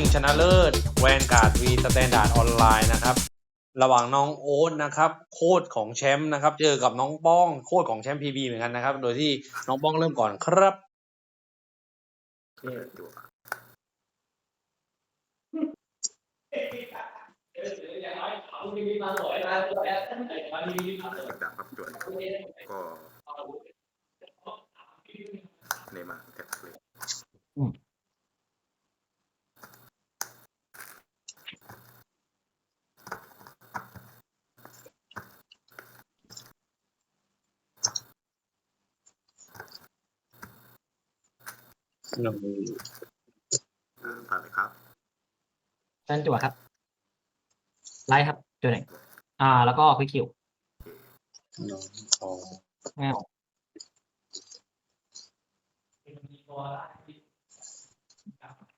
ชิงชนะเลิศแวนการ์ดวีสแตนดาร์ดออนไลน์นะครับ ระหว่างน้องโอ๊ตนะครับ โคดของแชมป์นะครับ เจอกับน้องป้องโคดของแชมป์พีบีเหมือนกันนะครับ โดยที่น้องป้องเริ่มก่อนครับเปิดตัวกดดับครับจวนก็เนมาร์แท็บเลย อ่าผ่านเลยครับเชิญจั่วครับ ไลท์ครับจั่วหนึ่งอ่า แล้วก็ควิกคิวน้องทองไม่เอา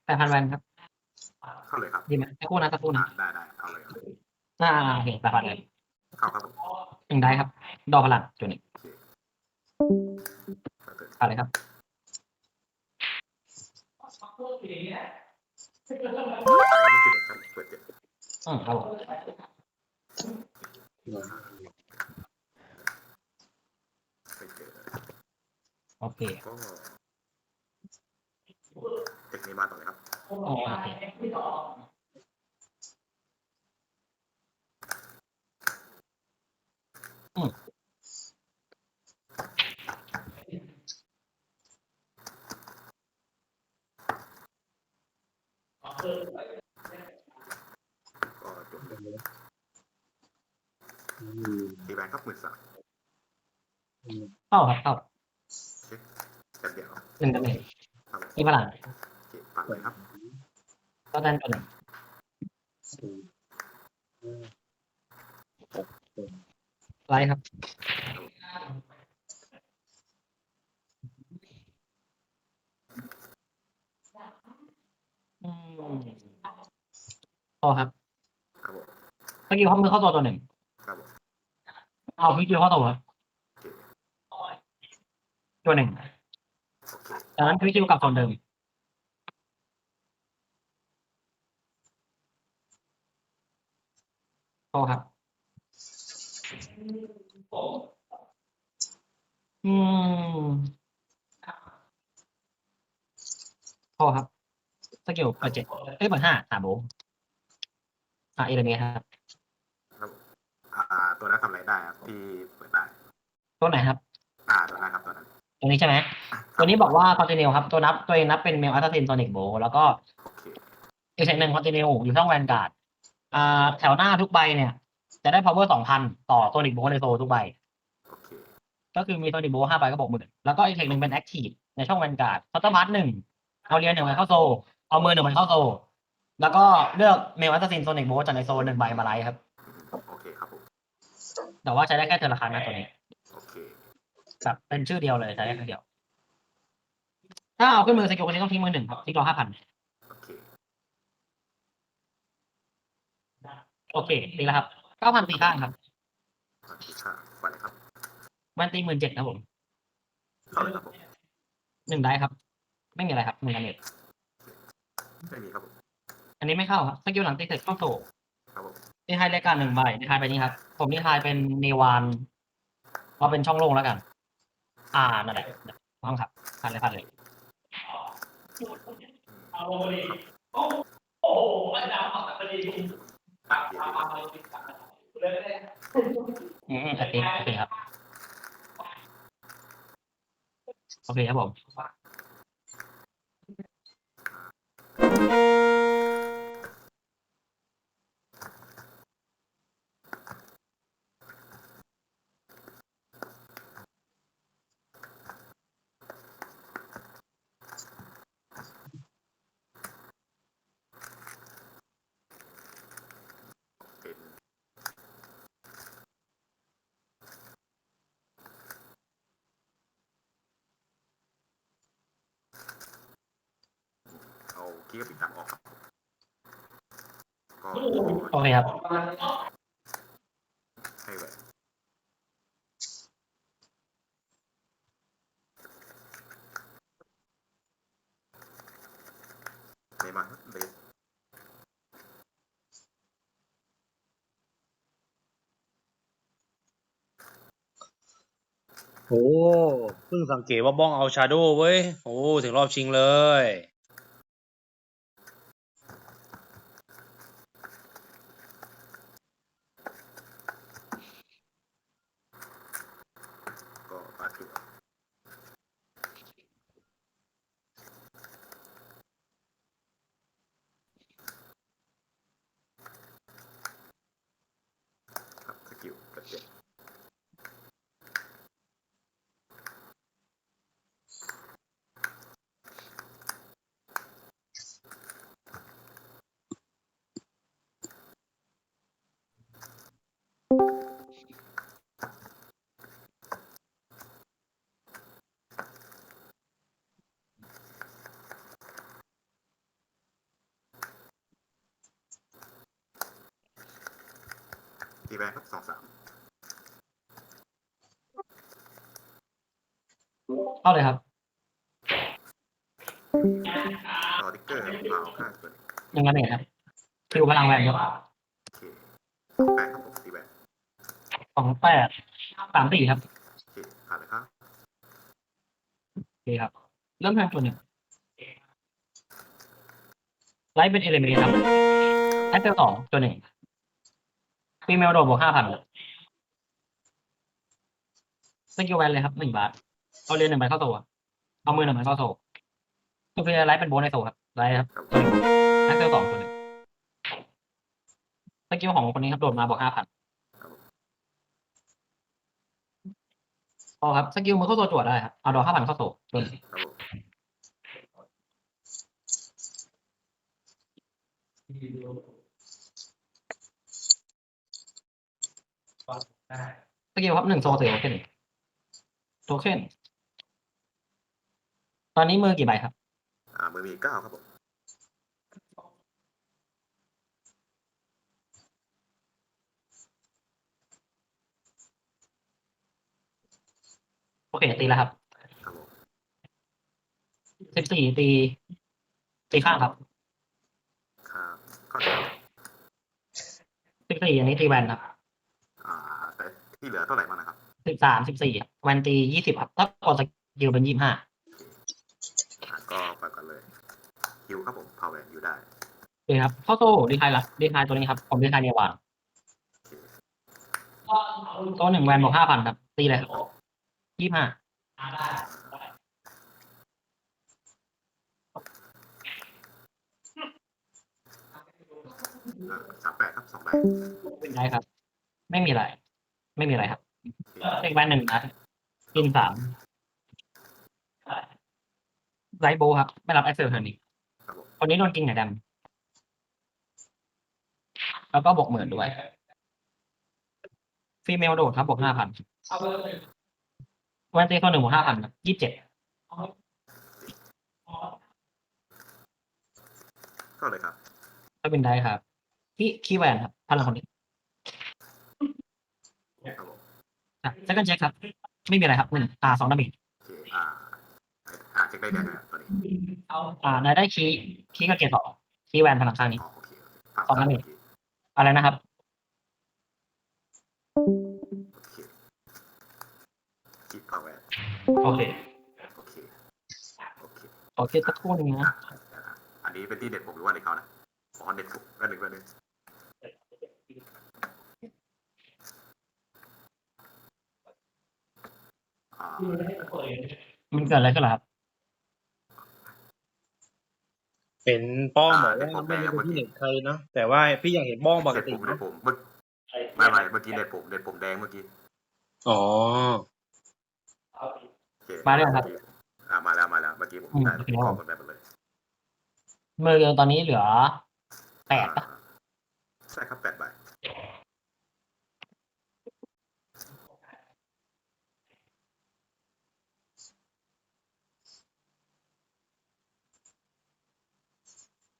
แปดพันแวนครับเข้าเลยครับดีไหมสักครู่นะสักครู่อ่านะได้ได้เอาเลยครับอ่าโอเคแปดพันเลยเข้าครับผมหนึ่งได้ครับ ดอกพลังจั่วหนึ่งเปิดเปิดเอาเลยครับ ไม่เจ็บครับเปิดเจ็บอืมครับผมไม่เจอโอเคก็เทคนี้มาต่อเลยครับ อ๋อโอเค ก็จบตีแบนครับหมื่นสามเข้าครับเข้าเช็คแบเดียวหนึ่งตำแหน่งครับผมมีพลังโอเคผ่านเลยครับก็ดันจั่วหนึ่งไลท์ครับ พอครับครับผมสกิลข้อมือเข้าตัวตัวหนึ่งครับผมเอาสกิลเข้าตัวครับโอเคตัวหนึ่งโอเคจากนั้นสกิลกลับโซนเดิมพอครับ อืมพอครับสกิลเปิดเจ็ดเอ้ยเปิดห้าหาโบว์ อะเอเลเมครับ ครับผมอ่า ตัวนั้นทำอะไรได้ครับที่เปิดได้ ตัวไหนครับ อ่า ตัวนั้นครับตัวนั้นตัวนี้ใช่ไหม อะตัวนี้บอกว่าคอนติเนียครับ ตัวนับตัวเองนับเป็นเมลอัลต s ินโซนิกโบแล้วก็โอเคอีกเทคหนึ่งคอนติเนียอยู่ช่องแวนการ์ดอ่าแถวหน้าทุกใบเนี่ย จะได้ power สองพันต่อโซนิกโบในโซทุกใบ โอเคก็คือมีโซนิกโบห้าใบก็บอกหมื่นแล้วก็อีกเทคหนึ่งเป็นแอคทีฟในช่องแวนการ์ดคัตเตอร์บัสหนึ่งเอาเรียนหนึ่งใบเข้าโซ เอามือหนึ่งใบเข้าโซ แล้วก็เลือกเมลอัลต s ินโซนิกโบจากในโซหนึ่งใบมาไลท์ครับ โอเคครับผม แต่ว่าใช้ได้แค่เทอร์ละครั้งนะตัวนี้โอเคแบบเป็นชื่อเดียวเลยใช้ได้แค่เดียว ถ้าเอาขึ้นมือสกิลคนนี้ต้องทิ้งมือหนึ่งครับทิ้งรอห้าพันโอเคโอเคตีแล้วครับเก้าพันตีข้างครับสวัสดีค่ะวันเลยครับ มันตีหมื่นเจ็ดครับผมเข้าเลยครับผมหนึ่งได้ครับ ไม่มีอะไรครับหนึ่งอันเน็ตไม่มีครับผม อันนี้ไม่เข้าครับสกิลหลังตีเสร็จเข้าโถครับผมนี่ให้รายการหนึ่งใบนี่ทายไปนี้ครับ ผมนี่ทายเป็นเนวานเอาเป็นช่องโล่งแล้วกัน อ่านั่นแหละห้องครับผ่านเลยผ่านเลยอืมโอเคโอเคครับ โอเคครับผม ที่ก็ปิดตับออกครับก็โอเคครับ ให้แบบในมันเบสโอ้เพิ่งสังเกตว่าบ้องเอาชาโดว์เว้ย โอ้ ถึงรอบชิงเลย ทีแรกครับสองสามเข้าเลยครับต่อติ๊กเกอร์เปล่าข้างตัวนี้ยังไงเนี่ยครับคิวพลังแวนครับโอเคแปดครับผมตีแบนสองแปดสามสี่ครับโอเคผ่านเลยครับโอเคครับ เริ่มแทนตัวหนึ่งไลท์เป็นเอลิเมนครับแอคเซลสองตัวหนึ่ง ฟีเมลโดดบวกห้าพันสกิลแวนเลยครับหนึ่งบาทเอาเรียนหนึ่งใบเข้าโซ่อะเอามือหนึ่งใบเข้าโซ่ตัวเพลย์ไลท์เป็นโบนในโซ่ครับไลท์ครับครับตัวหนึ่งแอคเซลสองตัวหนึ่งสกิลของคนนี้ครับโดดมาบวกห้าพันพอครับสกิลมือเข้าโซ่จวดได้ครับเอาดอกห้าพันเข้าโซ่ตัวหนึ่งครับผม สกิลครับหนึ่งโซเสียโอเคนโทเค็นตอนนี้มือกี่ใบครับ อ่ามือมีเก้าครับผมโอเคตีแล้วครับครับผมสิบสี่ตี ตีข้างครับครับก็เดี๋ยวสิบสี่อันนี้ตีแวนครับอ่าแต่ ที่เหลือเท่าไหร่บ้างนะครับสิบสามสิบสี่แวนตียี่สิบครับถ้ากดสกิลเป็นยี่ห้าอ่าก็ไปกันเลยฮิวครับผมพาวเวอร์อยู่ได้โอเคครับเข้าโซ่ดีไทายละดีไทายตัวนี้ครับผมดีไทายเนียวางโอเคโซ่หนึ่งแวนบวกห้าพันครับ ตีเลยครับยี่ห้าอ่าสามแปดครับสองใบได้ครับ ไม่มีอะไร ไม่มีอะไรครับโอเคเช็คแวนหนึ่งนะกินสามไรโบครับ ไม่รับแอคเซลเทอร์นี้ครับผมคนนี้โดนกินไหนดำแล้วก็บวกหมื่นด้วยฟีเมลโดดครับบวกห้าพันวันตีตัวหนึ่งบวกห้าพันยี่สิบเจ็ดก็เลยครับก็เป็นได้ครับที่คีย์แวนครับพลังคนนี้ ครับผม อะเซคันเช็คครับ ไม่มีอะไรครับหนึ่งอ่าสองดาเมจโอเคอ่าอ่าเช็คได้ยังไงตัวนี้อ่าได้ได้คีย์คีย์กับเกียร์สองคีย์แวนพลังข้างนี้ อ๋อโอเคผ่านสองดาเมจโอเคอะไรนะครับ โอเคคิดพาวเวอร์โอเคโอเคโอเคโอเคสักครู่หนึงนะ อ่าอันนี้เป็นที่เด็ดผมหรือว่าเด็ดเขานะอ๋อเด็ดผมก็หนึ่งก็หนึ่งอ่า มันเกิดอะไรขึ้นเหรอครับเป็นป้องบอกว่าไม่ได้เป็นที่เน็ตใครนะแต่ว่าพี่อยากเห็นบ้องปกเด็ดติผมเด็นะดผมเมื่อไม่ไม่เมื่อกี้เด็ดผมเด็ดผมแดงเมื่อกี้อ๋อโอเคมาแล้วครับ อ่ามาแล้วมาแล้วเมื่อกี้ผมอืมได้โอเคข้อมูลแบบหมดเลยมือตอนนี้เหลือแปดปะอ่าใช่ครับแปดใบ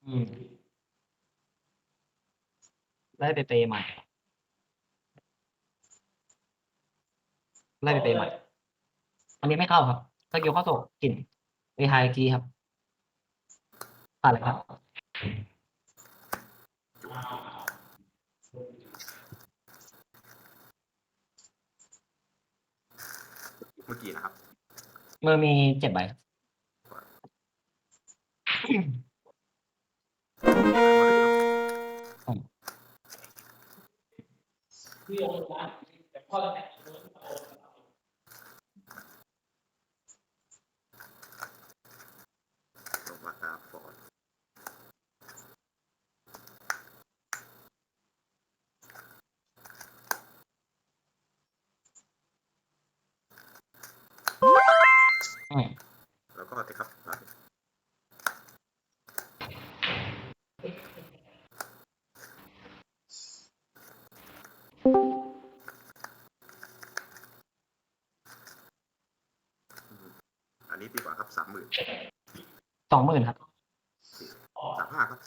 อืมไล่ไปเปย์ใหม่ไล่ไปเปย์ใหม่ อันนี้ไม่เข้าครับสกิลเข้าโศกกลิ่นไปไฮกีครับผ่านเลยครับจุดมมื่อกี้นะครับมือมีเจ็ดใบ ลงมาตาฟอนอืม หมื่นสองหมื่นครับสามห้าครับ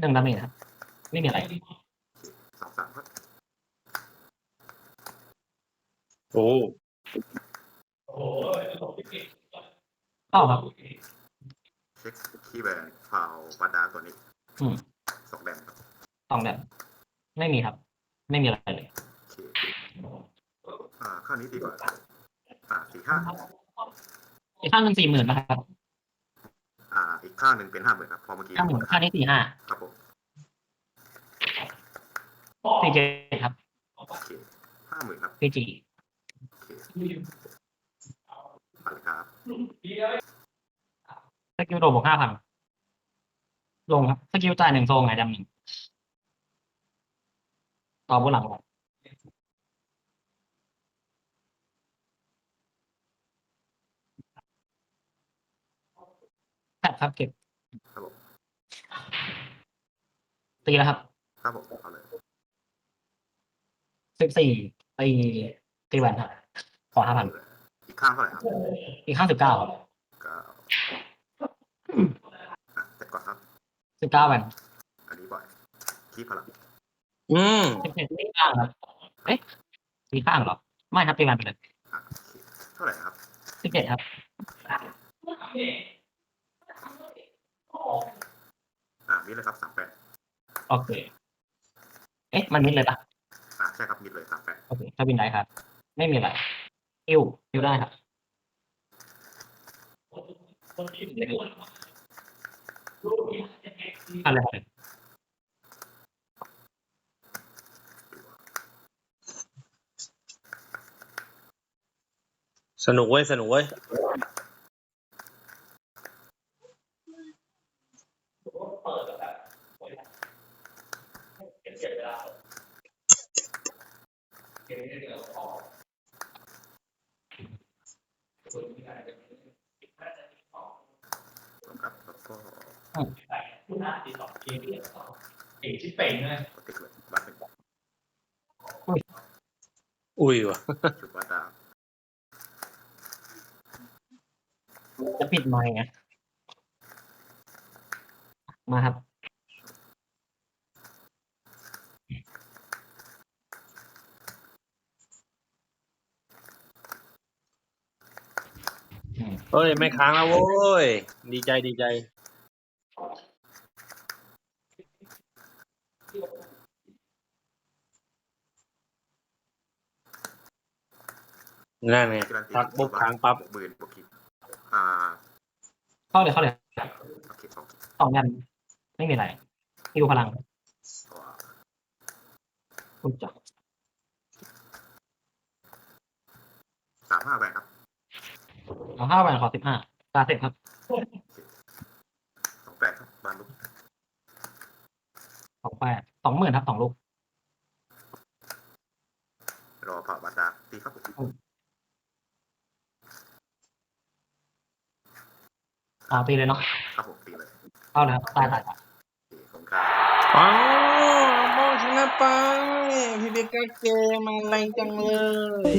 หนึ่งดาเมจครับ ไม่มีอะไรสองสามครับโอ้เข้าครับ เช็คคีย์แบนฟาวบาดาตัวนี้อืม สองแดงครับสองแบบ ไม่มีครับ ไม่มีอะไรเลยโอเคอ่าข้างนี้ดีกว่าอ่าสี่ห้า อีกข้างหนึ่งสี่หมื่นนะครับอ่า อีกข้างหนึ่งเป็นห้าหมื่นครับเพอเมื่อกี้ข้างหนึ่งข้างนี้สี่ห้าครับผมสี่เจ็ดครับโอเคห้าหมื่นครับพีจีโอเคอะไรครับสกิลโดบวกห้าพันลงครับสกิลจ่ายหนึ่งโซงไงดำหนึ่งต่อบนหลังก่อน แปดครับเก็บครับผม ตีแล้วครับครับผมเอาเลยสิบสี่ตีตีแหวนครับ ขอห้าพันอีกข้างเท่าไหร่ครับอีกข้างสิบเก้าเก้าอะแต่ก่อนครับ สิบเก้าแหวนอันนี้บ่อยคีพลังอืมสิบเจ็ดตีข้างครับเอ๊ะตีข้างเหรอ ไม่ครับตีแหวนไปเลยอะโอเคเท่าไหร่ครับสิบเจ็ดครับ อ่ามิดเลยครับสามแปดโอเค เอ๊ะ มันมิดเลยปะอ่าใช่ครับมิดเลยสามแปดโอเคถ้าบินได้ครับ ไม่มีอะไรอิวอิวได้ครับอะไรครับสนุกเว้ย สนุกเว้ย ครับแล้วก็ เอกที่เป็นเลยกดติ๊กเลยบัตรหนึ่งอุ้ยว่ะจุดบาดาจะปิดไมค์ไงมาครับ เฮ้ย ไม่ค้างแล้วโว้ย ดีใจดีใจ นั่นไงการันตีทักปุ๊บค้างปั๊บหกหมื่นบวกคิดอ่าเข้าเลยเข้าเลยโอเคสองสองยันไม่มีอะไรอิวพลังตัวคุณจับสามห้าแบนครับเอาห้าแหวนขอสิบห้าตาเสร็จครับสองแปดครับบานลุกสองแปดสองหมื่นครับสองลูกรอเผ่าบาดาตีครับผม อ่าตีเลยเนาะครับผมตีเลยเข้าเลยครับตายตายตายโอเคผมครับอ๋อน้องบองชนะไปพี่เบกาเกมอะไรจังเลย